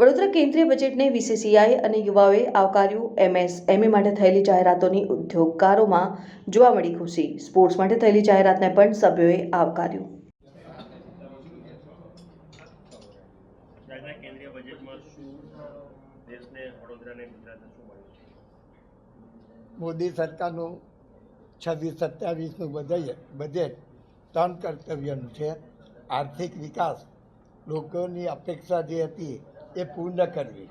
વડોદરા કેન્દ્રીય બજેટને વીસીસીઆઈ અને યુવાઓએ આવકાર્યું. એમએસએમઈ માટે થયેલી જાહેરાતોની ઉદ્યોગકારોમાં જોવા મળી ખુશી. સ્પોર્ટ્સ માટે થયેલી જાહેરાતને પણ સભ્યોએ આવકાર્યું. રાજ્યના કેન્દ્રીય બજેટમાં શું દેશને વડોદરાને ગુજરાતને શું મળ્યું મોદી સરકારનું છવ્વીસ સત્યાવીસનું બજેટ બજેટ ત્રણ કર્તવ્યનું છે. આર્થિક વિકાસ લોકોની અપેક્ષા જે હતી એ પૂર્ણ કરવી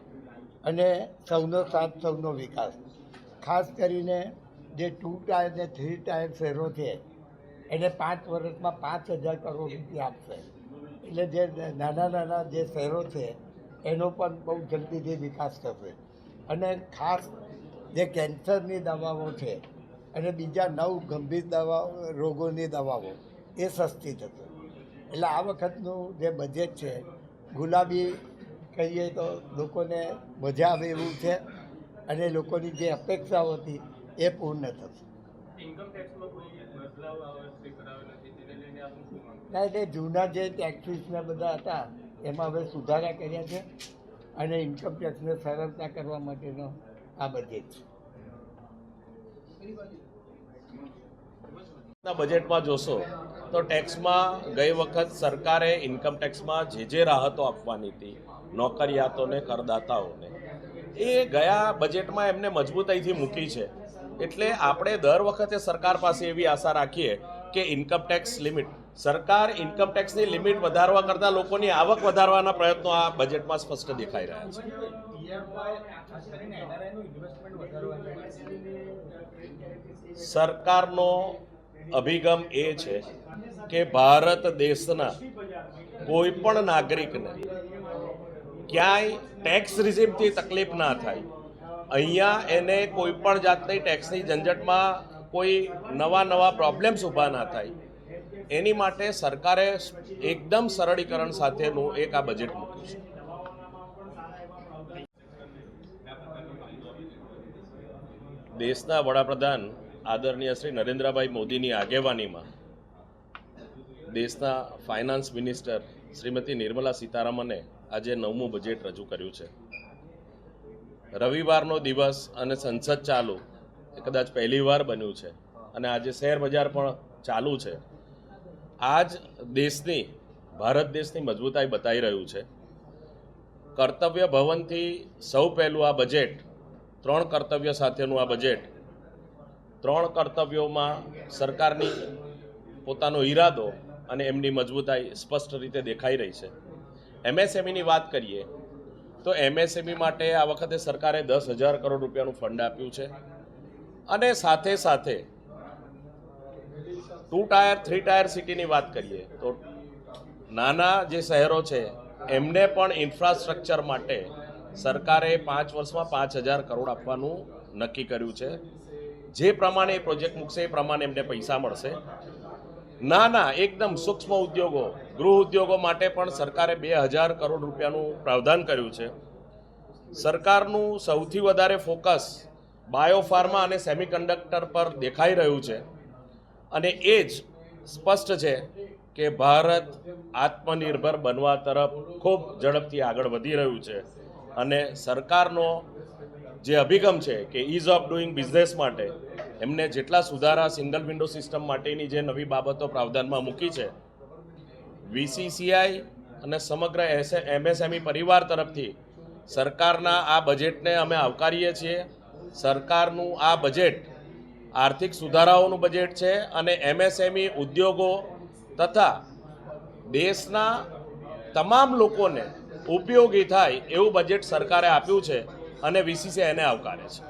અને સૌનો સાથ, સૌનો વિકાસ. ખાસ કરીને જે ટુ ટાયર ને થ્રી ટાયર શહેરો છે, એને પાંચ વર્ષમાં પાંચ હજાર કરોડ રૂપિયા આપશે. એટલે જે નાના નાના જે શહેરો છે, એનો પણ બહુ જલ્દીથી વિકાસ થશે. અને ખાસ જે કેન્સરની દવાઓ છે અને બીજા નવ ગંભીર દવાઓ, રોગોની દવાઓ, એ સસ્તી થશે. એટલે આ વખતનું જે બજેટ છે, ગુલાબી કહીએ તો લોકોને મજા આવે એવું છે. અને લોકોની જે અપેક્ષાઓ હતી એ પૂર્ણ થશે. ના એટલે જૂના જે ટેક્સીસના બધા હતા એમાં હવે સુધારા કર્યા છે અને ઇન્કમ ટેક્સને સરળતા કરવા માટેનો આ બજેટ છે. બજેટમાં જોશો. તો ટેક્સમાં ગઈ વખત સરકારે ઇન્કમ ટેક્સમાં જે જે રાહતો આપવાની હતી, નોકરિયાતોને, કરદાતાઓને, એ ગયા બજેટમાં એમને મજબૂતાઈથી મૂકી છે. એટલે આપણે દર વખતે સરકાર પાસે એવી આશા રાખીએ કે ઇન્કમ ટેક્સ લિમિટ સરકાર ઇન્કમ ટેક્સની લિમિટ વધારવા કરતાં લોકોની આવક વધારવાના પ્રયત્નો આ બજેટમાં સ્પષ્ટ દેખાઈ રહ્યા છે. સરકારનો અભિગમ એ છે કે ભારત દેશના કોઈ પણ નાગરિકને ક્યાંય ટેક્સ રિઝિમથી તકલીફ ના થાય. અહીંયા એને કોઈ પણ જાતની ટેક્સની ઝંઝટમાં કોઈ નવા નવા પ્રોબ્લેમ્સ ઊભા ના થાય. એની માટે સરકારે એકદમ સરળીકરણ સાથેનું એક આ બજેટ મૂક્યું છે. દેશના વડાપ્રધાન આદરણીય શ્રી નરેન્દ્રભાઈ મોદીની આગેવાનીમાં દેશના ફાઇનાન્સ મિનિસ્ટર શ્રીમતી નિર્મલા સીતારામને આજે નવમું બજેટ રજૂ કર્યું છે. રવિવારનો દિવસ અને સંસદ ચાલુ એ કદાચ પહેલીવાર બન્યું છે અને આજે શેર બજાર પણ ચાલુ છે. આજ દેશની, ભારત દેશની મજબૂતાઈ બતાવી રહ્યું છે. કર્તવ્ય ભવનથી સૌ પહેલું આ બજેટ, ત્રણ કર્તવ્ય સાથેનું આ બજેટ ત્રણ કર્તવ્યોમાં સરકારની પોતાનો ઈરાદો અને એમની મજબૂતાઈ સ્પષ્ટ રીતે દેખાઈ રહી છે. એમએસએમઈની વાત કરીએ, તો એમએસએમઈ માટે આ વખતે સરકારે દસ હજાર કરોડ રૂપિયાનું ફંડ આપ્યું છે અને સાથે સાથે ટુ ટાયર, થ્રી ટાયર સિટીની વાત કરીએ, તો નાના જે શહેરો છે, એમને પણ ઇન્ફ્રાસ્ટ્રક્ચર માટે સરકારે પાંચ વર્ષમાં પાંચ હજાર કરોડ આપવાનું નક્કી કર્યું છે. જે પ્રમાણે એ પ્રોજેક્ટ મૂકશે, એ પ્રમાણે એમને પૈસા મળશે. નાના એકદમ સૂક્ષ્મ ઉદ્યોગો. ગૃહ ઉદ્યોગો માટે પણ સરકારે બે હજાર કરોડ રૂપિયાનું પ્રાવધાન કર્યું છે. સરકારનું સૌથી વધારે ફોકસ બાયોફાર્મા અને સેમિકન્ડક્ટર પર દેખાઈ રહ્યું છે. અને એ જ સ્પષ્ટ છે કે ભારત આત્મનિર્ભર બનવા તરફ ખૂબ ઝડપથી આગળ વધી રહ્યું છે. અને સરકારનો જે અભિગમ છે કે ઇઝ ઓફ ડુઈંગ બિઝનેસ માટે એમને જેટલા સુધારા સિંગલ વિન્ડો સિસ્ટમ માટેની જે નવી બાબતો પ્રાવધાનમાં મૂકી છે વીસીસીઆઈ અને સમગ્ર એમએસએમઈ પરિવાર તરફથી સરકારના આ બજેટને અમે આવકારીએ છીએ. સરકારનું આ બજેટ આર્થિક સુધારાઓનું બજેટ છે અને એમએસએમઈ ઉદ્યોગો તથા દેશના તમામ લોકોને ઉપયોગી થાય એવું બજેટ સરકારે આપ્યું છે. અને વીસીસી એને આવકારે છે.